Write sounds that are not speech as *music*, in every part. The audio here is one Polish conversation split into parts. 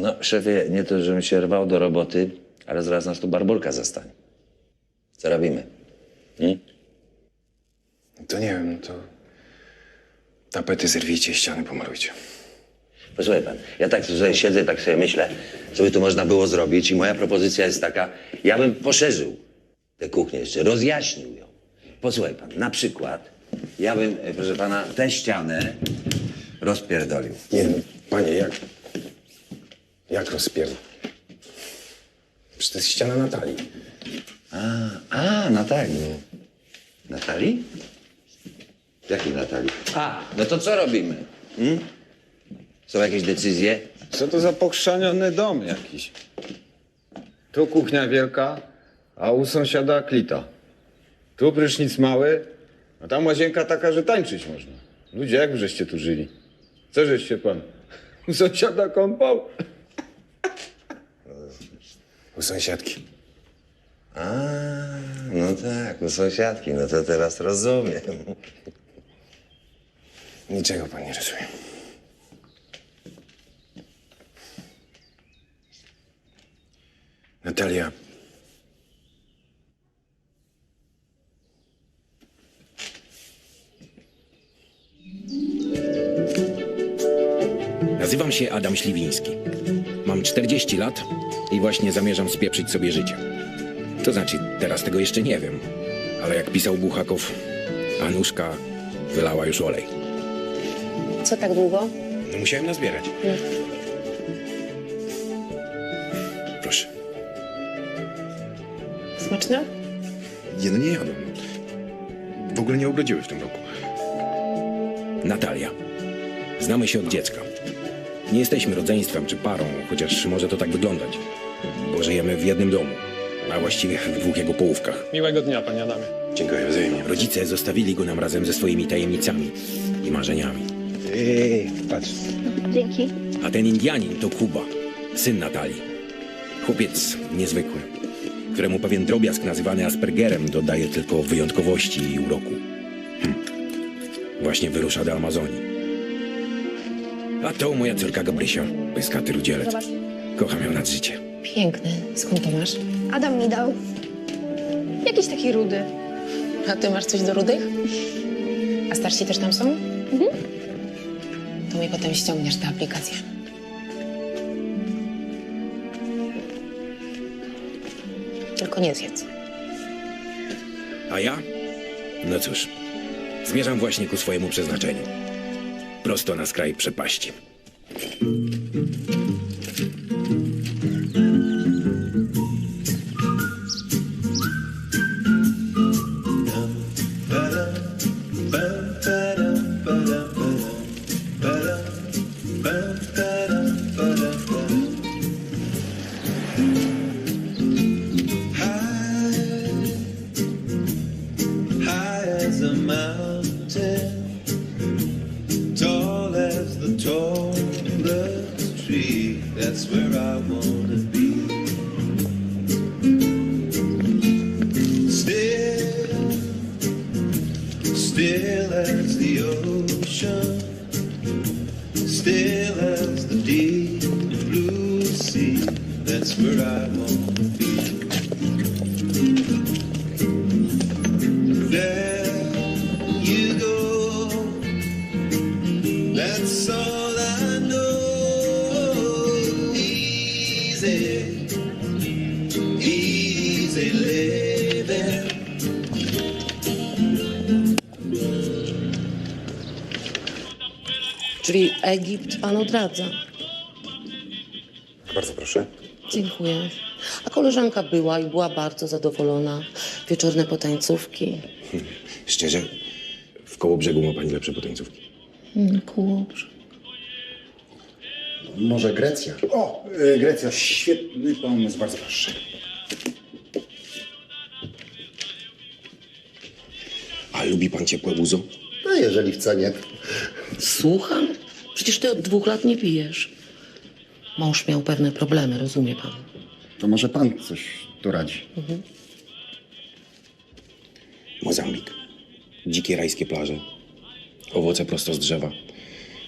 No, szefie, nie to, żebym się rwał do roboty, ale zaraz nas tu barburka zastanie. Co robimy? Hmm? To nie wiem, to tapety zerwijcie, ściany pomalujcie. Posłuchaj pan, ja tak tutaj siedzę, tak sobie myślę, co by tu można było zrobić i moja propozycja jest taka, ja bym poszerzył tę kuchnię jeszcze, rozjaśnił ją. Posłuchaj pan, na przykład, ja bym, e, proszę pana, tę ścianę rozpierdolił. Nie, no, panie, jak... Jak rozpierd... Przecież to jest ściana Natalii. A, Natalii. Natalii? Jakiej Natalii? A, no to co robimy? Hmm? Są jakieś decyzje? Co to za pokrzaniony dom jakiś? Tu kuchnia wielka, a u sąsiada klita. Tu prysznic mały, a tam łazienka taka, że tańczyć można. Ludzie, jak żeście tu żyli? Co żeście pan? *laughs* U sąsiada kąpał? *laughs* U sąsiadki. A, no tak, u sąsiadki, no to teraz rozumiem. *laughs* Niczego pan nie rysuje. Natalia. Nazywam się Adam Śliwiński. Mam 40 lat i właśnie zamierzam spieprzyć sobie życie. To znaczy, teraz tego jeszcze nie wiem, ale jak pisał Buchakow, Anuszka wylała już olej. Co tak długo? No musiałem nazbierać. Proszę. Smaczne? Nie, no nie jadłem. W ogóle nie ubrodziły w tym roku. Natalia. Znamy się od dziecka. Nie jesteśmy rodzeństwem czy parą, chociaż może to tak wyglądać, bo żyjemy w jednym domu, a właściwie w dwóch jego połówkach. Miłego dnia, panie Adamie. Dziękuję wzajemnie. Rodzice zostawili go nam razem ze swoimi tajemnicami i marzeniami. Ej, patrz. Dzięki. A ten Indianin to Kuba, syn Natalii. Chłopiec niezwykły, któremu pewien drobiazg nazywany Aspergerem dodaje tylko wyjątkowości i uroku. Hm. Właśnie wyrusza do Amazonii. A to moja córka Gabrysia, pyskaty rudzielec. Kocham ją nad życie. Piękny. Skąd to masz? Adam mi dał. Jakiś taki rudy. A ty masz coś do rudych? A starsi też tam są? Mhm. To mi potem ściągniesz tę aplikację. Tylko nie zjedz. A ja? No cóż, zmierzam właśnie ku swojemu przeznaczeniu. Prosto na skraj przepaści. Egipt pan odradza. Bardzo proszę. Dziękuję. A koleżanka była i była bardzo zadowolona. Wieczorne potańcówki. Szczerze, w koło brzegu ma pani lepsze potańcówki. Mm, Kurczę. Może Grecja? O, y, Grecja, świetny pomysł, bardzo proszę. A lubi pan ciepłe buzo? No, jeżeli w cenie. Słucham? Przecież ty od dwóch lat nie pijesz. Mąż miał pewne problemy, rozumie pan. To może pan coś doradzi. Mozambik. Dzikie rajskie plaże. Owoce prosto z drzewa.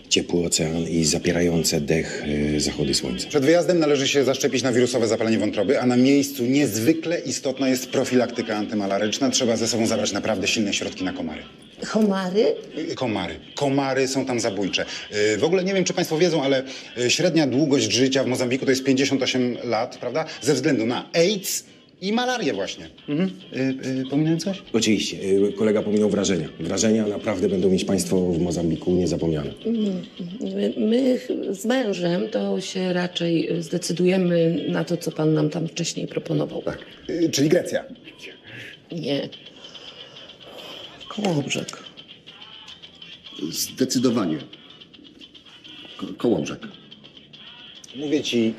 ciepły ocean i zapierające dech y, zachody słońca. Przed wyjazdem należy się zaszczepić na wirusowe zapalenie wątroby, a na miejscu niezwykle istotna jest profilaktyka antymalaryczna. Trzeba ze sobą zabrać naprawdę silne środki na komary. Homary? Y, Komary. Komary są tam zabójcze. Y, W ogóle nie wiem, czy Państwo wiedzą, ale y, średnia długość życia w Mozambiku to jest 58 lat, prawda? Ze względu na AIDS i malarię właśnie. Mhm. Y, y, pominąłem coś? Oczywiście, y, kolega pominął wrażenia. Wrażenia naprawdę będą mieć państwo w Mozambiku niezapomniane. My, my z mężem to się raczej zdecydujemy na to, co pan nam tam wcześniej proponował. Tak. Y, Czyli Grecja. Nie. Kołobrzeg. Zdecydowanie. Ko Kołobrzeg. Mówię ci,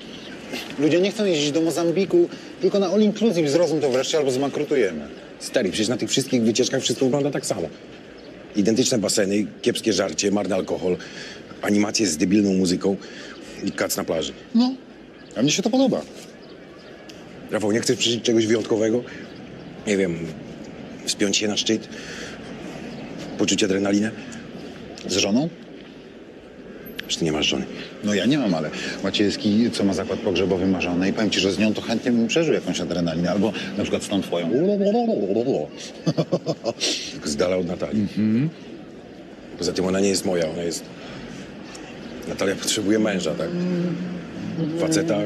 ludzie nie chcą jeździć do Mozambiku, tylko na all inclusive. Zrozum to wreszcie albo zbankrutujemy. Stary, przecież na tych wszystkich wycieczkach wszystko wygląda tak samo. Identyczne baseny, kiepskie żarcie, marny alkohol, animacje z debilną muzyką i kac na plaży. No, a mnie się to podoba. Rafał, nie chcesz przeżyć czegoś wyjątkowego? Nie wiem, wspiąć się na szczyt? Poczuć adrenalinę? Z żoną? Czy ty nie masz żony? No ja nie mam, ale Maciejski, co ma zakład pogrzebowy, ma żonę i powiem ci, że z nią to chętnie bym przeżył jakąś adrenalinę, albo na przykład z tą twoją. *laughs* Z dala od Natalii. Poza tym ona nie jest moja, ona jest... Natalia potrzebuje męża, tak? Faceta,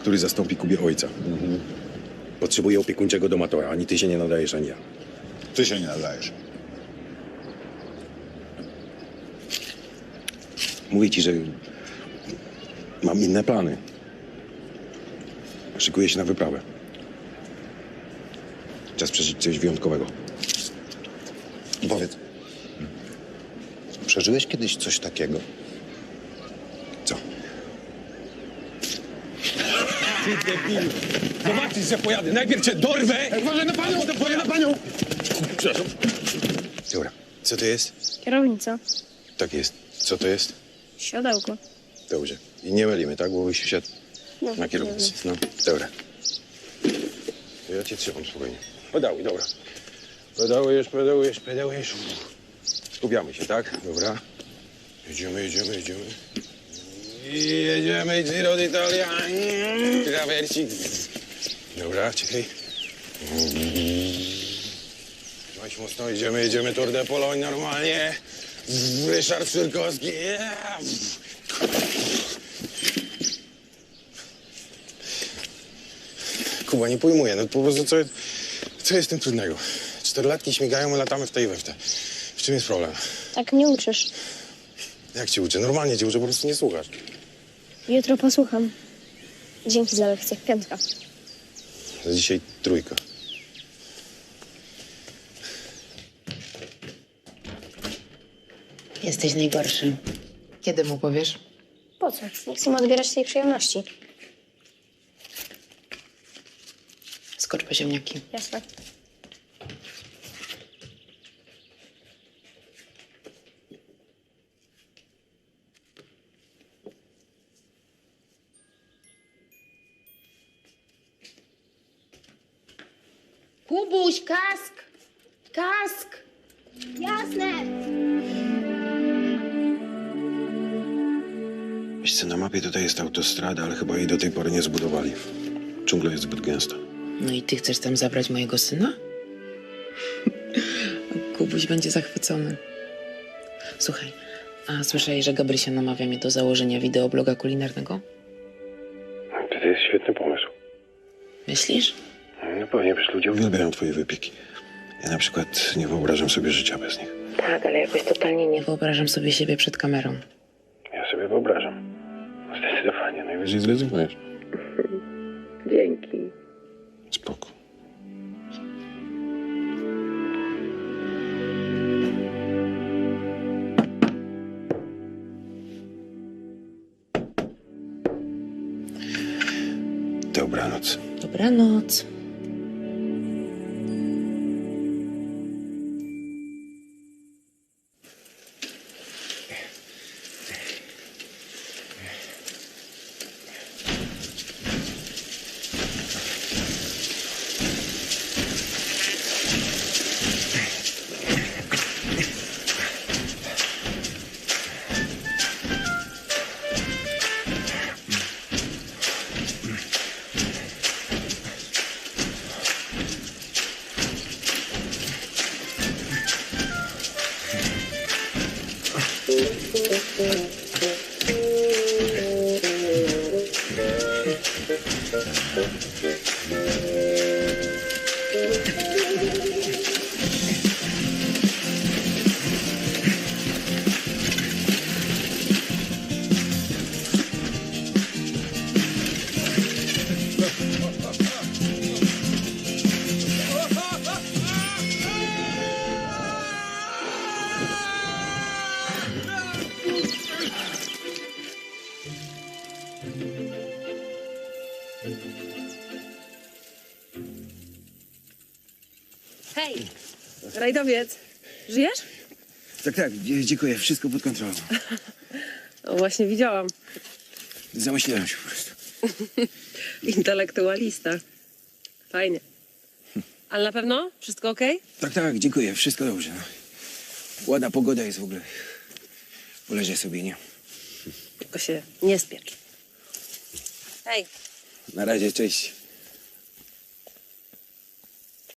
który zastąpi Kubie ojca. Potrzebuje opiekuńczego domatora. Ani ty się nie nadajesz, ani ja. Ty się nie nadajesz. Mówię ci, że mam inne plany. Szykuję się na wyprawę. Czas przeżyć coś wyjątkowego. Powiedz, przeżyłeś kiedyś coś takiego? Co? Zobaczysz, że pojadę. Najpierw cię dorwę! Uważaj na panią! Uważaj na panią! Przepraszam. Dobra, co to jest? Kierownica. Tak jest. Co to jest? Siodełko. Dobrze. I nie mylimy, tak? Bo byś siadł No, na kierownicy. No, dobra. To Ja cię trzymam spokojnie. Pedałuj, dobra. Pedałujesz, pedałujesz, pedałujesz. Skupiamy się, tak? Dobra. Jedziemy, jedziemy, jedziemy. I jedziemy, Giro d'Italia. Traversik. Dobra, czekaj. Trzymaj się mocno, jedziemy, jedziemy Tour de Pologne normalnie. Ryszard Szyrkowski. Kuba, nie pojmuję, no po prostu co, co jest w tym trudnego? Czterolatki śmigają, my latamy w tej we w te. W czym jest problem? Tak nie uczysz. Jak cię uczę? Normalnie cię uczę, po prostu nie słuchasz. Jutro posłucham. Dzięki za lekcję. Piątka. Za dzisiaj trójka. Jesteś najgorszy. Kiedy mu powiesz? Po co? Nie chcę mu odbierać tej przyjemności. Skocz po ziemniaki. Jasne. Kubuś, kask! Kask! Jasne! Co, na mapie tutaj jest autostrada, ale chyba jej do tej pory nie zbudowali. Dżungla jest zbyt gęsta. No i ty chcesz tam zabrać mojego syna? *laughs* Kubuś będzie zachwycony. Słuchaj, a słyszałeś, że Gabrysia namawia mnie do założenia wideobloga kulinarnego? To jest świetny pomysł. Myślisz? No pewnie, przecież ludzie uwielbiają twoje wypieki. Ja na przykład nie wyobrażam sobie życia bez nich. Tak, ale jakoś totalnie nie wyobrażam sobie siebie przed kamerą. Ja sobie wyobrażam. Zdecydowanie, najwyżej zrezygnujesz. *laughs* Dzięki. Spoko. Dobranoc. Dobranoc. Rajdowiec, żyjesz? Tak, tak, dziękuję. Wszystko pod kontrolą. *laughs* No właśnie widziałam. Zamyśliłem się po prostu. *laughs* Intelektualista. Fajnie. Ale na pewno? Wszystko okej? Tak, tak, dziękuję. Wszystko dobrze. No. Ładna pogoda jest w ogóle. Poleżę sobie, nie? Tylko się nie spiecz. Hej, Na razie, cześć.